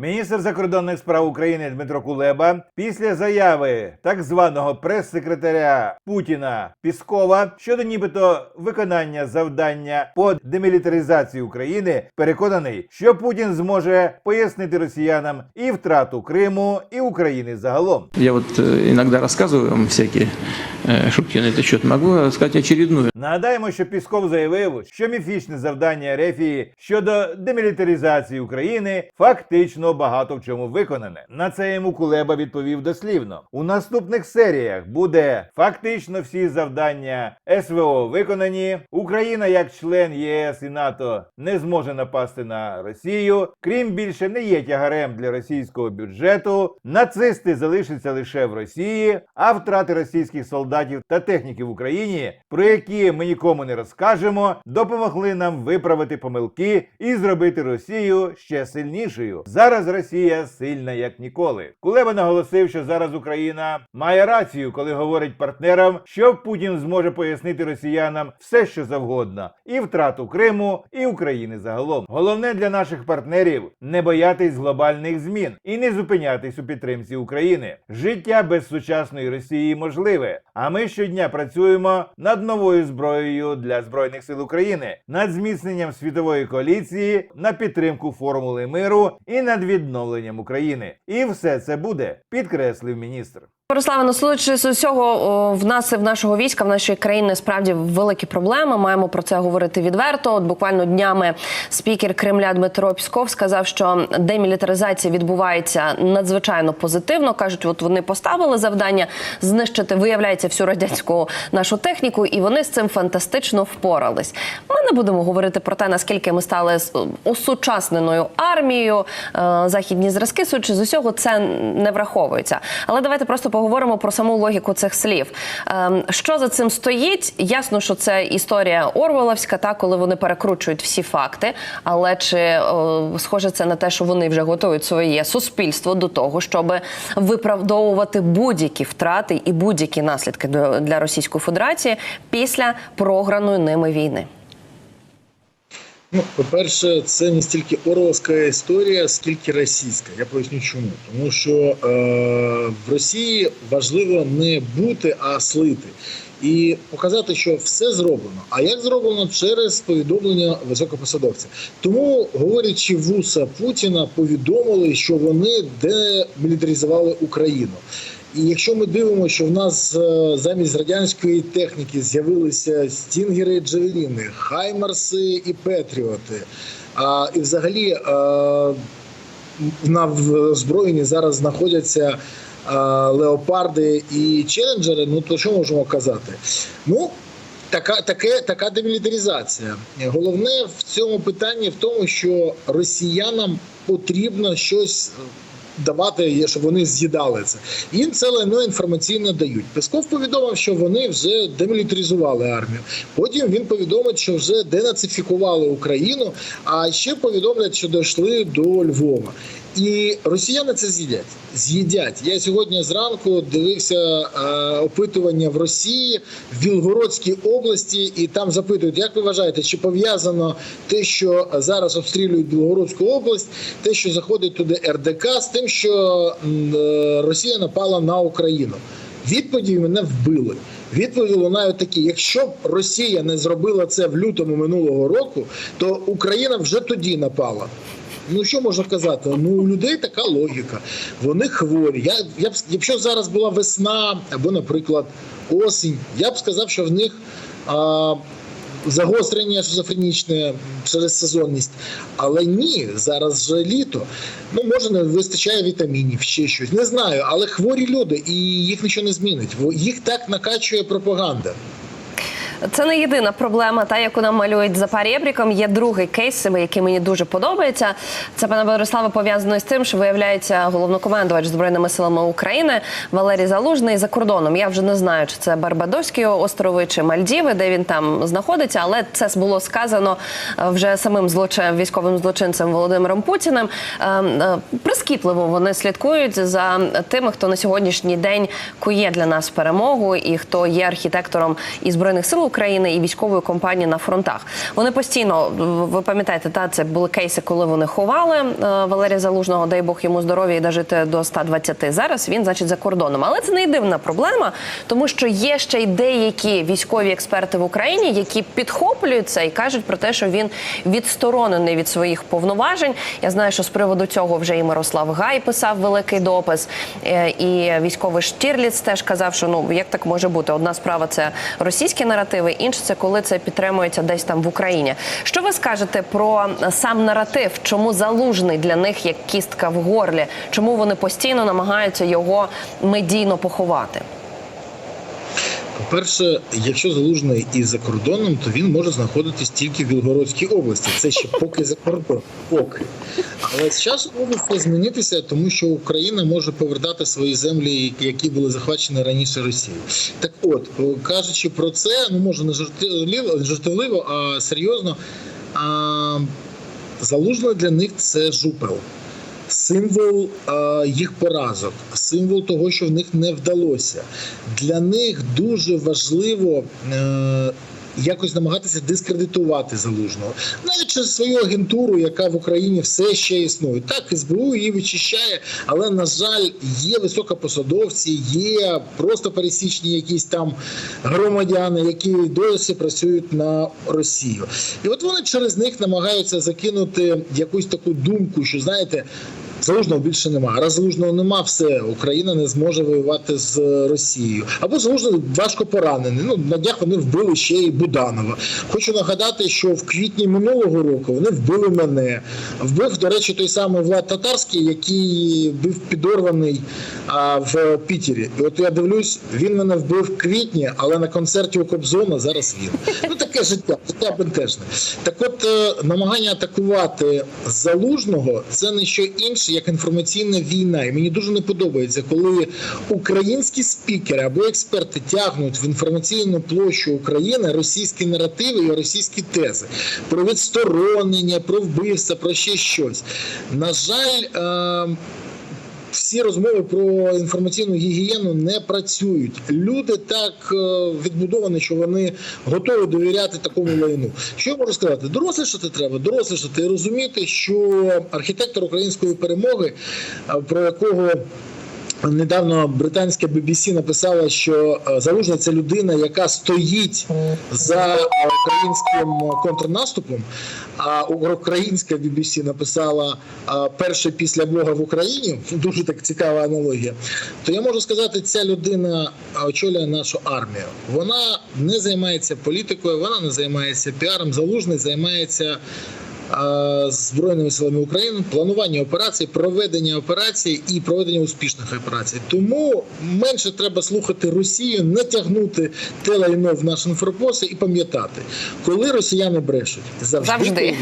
Міністр закордонних справ України Дмитро Кулеба після заяви так званого прес-секретаря Путіна Піскова щодо нібито виконання завдання по демілітаризації України переконаний, що Путін зможе пояснити росіянам і втрату Криму, і України загалом. Я вот э, иногда рассказываю вам всякие э, шутки на этот счет. Могу сказать очередную. Нагадаємо, що Пісков заявив, що міфічне завдання Рефії щодо демілітаризації України фактично багато в чому виконане. На це йому Кулеба відповів дослівно. У наступних серіях буде фактично всі завдання СВО виконані. Україна, як член ЄС і НАТО, не зможе напасти на Росію. Крім більше не є тягарем для російського бюджету. Нацисти залишаться лише в Росії, а втрати російських солдатів та техніки в Україні, про які ми нікому не розкажемо, допомогли нам виправити помилки і зробити Росію ще сильнішою. Зараз Росія сильна як ніколи. Кулеба наголосив, що зараз Україна має рацію, коли говорить партнерам, що Путін зможе пояснити росіянам все, що завгодно, і втрату Криму, і України загалом. Головне для наших партнерів не боятись глобальних змін і не зупинятись у підтримці України. Життя без сучасної Росії можливе. А ми щодня працюємо над новою зброєю для збройних сил України, над зміцненням світової коаліції, на підтримку формули миру і над відновленням України. І все це буде, підкреслив міністр. Бориславе, ну судячи з усього, в нас в нашого війська, в нашої країни справді великі проблеми. Маємо про це говорити відверто. От буквально днями спікер Кремля Дмитро Пісков сказав, що демілітаризація відбувається надзвичайно позитивно. кажуть, от вони поставили завдання знищити, виявляється, всю радянську нашу техніку, і вони з цим фантастично впорались. Ми не будемо говорити про те, наскільки ми стали з- осучасненою армією. Е, Західні зразки, судячи з усього, це не враховується. Але давайте просто поговоримо про саму логіку цих слів. Ем, Що за цим стоїть? Ясно, що це історія Орвеловська, та коли вони перекручують всі факти. Але чи о, схоже це на те, що вони вже готують своє суспільство до того, щоб виправдовувати будь-які втрати і будь-які наслідки для Російської Федерації після програної ними війни? Ну, по-перше, це не стільки орловська історія, скільки російська. Я поясню чому. Тому що е, в Росії важливо не бути, а слити. І показати, що все зроблено. А як зроблено через повідомлення високопосадовця. Тому, говорячи вуса Путіна, повідомили, що вони демілітаризували Україну. І якщо ми дивимося, що в нас е, замість радянської техніки з'явилися стінгери, джавеліни, хаймарси і петріоти. А, і взагалі е, на озброєнні зараз знаходяться е, леопарди і челенджери. Ну то що можемо казати? Ну. Така, таке, така демілітаризація. Головне в цьому питанні в тому, що росіянам потрібно щось давати, щоб вони з'їдали це. Їм це лайно інформаційно дають. Песков повідомив, що вони вже демілітаризували армію. Потім він повідомить, що вже денацифікували Україну, а ще повідомлять, що дійшли до Львова. І росіяни це з'їдять. З'їдять. Я сьогодні зранку дивився е, опитування в Росії в Білгородській області, і там запитують, як ви вважаєте, чи пов'язано те, що зараз обстрілюють Білгородську область, те, що заходить туди РДК, з тим, що е, Росія напала на Україну. Відповіді мене вбили. Відповіді лунають такі: якщо б Росія не зробила це в лютому минулого року, то Україна вже тоді напала. Ну що можна казати? Ну у людей така логіка. Вони хворі. Я, я б якщо зараз була весна або, наприклад, осінь, я б сказав, що в них а, загострення шизофренічне через сезонність. Але ні, зараз вже літо. Ну може не вистачає вітамінів, ще щось. Не знаю, але хворі люди, і їх нічого не змінить. Їх так накачує пропаганда. Це не єдина проблема, та яку нам малюють за парєбріком. Є другий кейс, який мені дуже подобається. Це пане Бориславе пов'язано з тим, що виявляється головнокомандувач збройними силами України Валерій Залужний за кордоном. Я вже не знаю, чи це Барбадоські острови чи Мальдіви, де він там знаходиться, але це було сказано е, вже самим злочин, військовим злочинцем Володимиром Путіним. Е, е, Прискіпливо вони слідкують за тими, хто на сьогоднішній день кує для нас перемогу і хто є архітектором і збройних сил України і військової компанії на фронтах. Вони постійно ви пам'ятаєте, та це були кейси, коли вони ховали е, Валерія Залужного, дай Бог йому здоров'я і дожити до 120. Зараз він, значить, за кордоном. Але це не єдина проблема, тому що є ще й деякі військові експерти в Україні, які підхоплюють це і кажуть про те, що він відсторонений від своїх повноважень. Я знаю, що з приводу цього вже і Мирослав Гай писав великий допис, е, і військовий Штірліц теж казав, що ну як так може бути? Одна справа це російські наративи, Інше це коли це підтримується десь там в Україні. Що ви скажете про сам наратив? Чому залужний для них як кістка в горлі? Чому вони постійно намагаються його медійно поховати? По-перше, якщо залужний і за кордоном, то він може знаходитись тільки в Білгородській області. Це ще поки за кордон. Поки. Але з часом може все змінитися, тому що Україна може повертати свої землі, які були захвачені раніше Росією. Так от, кажучи про це, ну може не жартівливо, жартівливо, а серйозно. А, залужний для них це жупел. Символ е, їх поразок, символ того, що в них не вдалося. Для них дуже важливо е, якось намагатися дискредитувати залужного, навіть через свою агентуру, яка в Україні все ще існує. Так, СБУ її вичищає, але на жаль, є високопосадовці, є просто пересічні якісь там громадяни, які досі працюють на Росію. І от вони через них намагаються закинути якусь таку думку, що знаєте. Залужного більше нема. Раз залужного нема, все Україна не зможе воювати з Росією. Або залужний важко поранений. Ну на днях вони вбили ще й Буданова. Хочу нагадати, що в квітні минулого року вони вбили мене. Вбив, до речі, той самий Влад Татарський, який був підорваний а, в Пітері. І от я дивлюсь, він мене вбив в квітні, але на концерті у Кобзона зараз він. Ну таке життя, життя бентежне. Так от е, намагання атакувати залужного це не що інше, як інформаційна війна. І мені дуже не подобається, коли українські спікери або експерти тягнуть в інформаційну площу України російські наративи і російські тези про відсторонення, про вбивства, про ще щось. На жаль. Е, всі розмови про інформаційну гігієну не працюють. Люди так е, відбудовані, що вони готові довіряти такому лайну. Що можу сказати? Дорослішати треба, дорослішати і розуміти, що архітектор української перемоги, е, про якого Недавно британська BBC написала, що е, Залужний – це людина, яка стоїть за е, українським контрнаступом. А українська BBC написала е, перше після Бога в Україні. Дуже так цікава аналогія. То я можу сказати, ця людина очолює нашу армію. Вона не займається політикою, вона не займається піаром. Залужний займається е, Збройними силами України, планування операцій, проведення операцій і проведення успішних операцій. Тому менше треба слухати Росію, не тягнути те лайно в наш інфопости і пам'ятати, коли росіяни брешуть завжди. Завжди.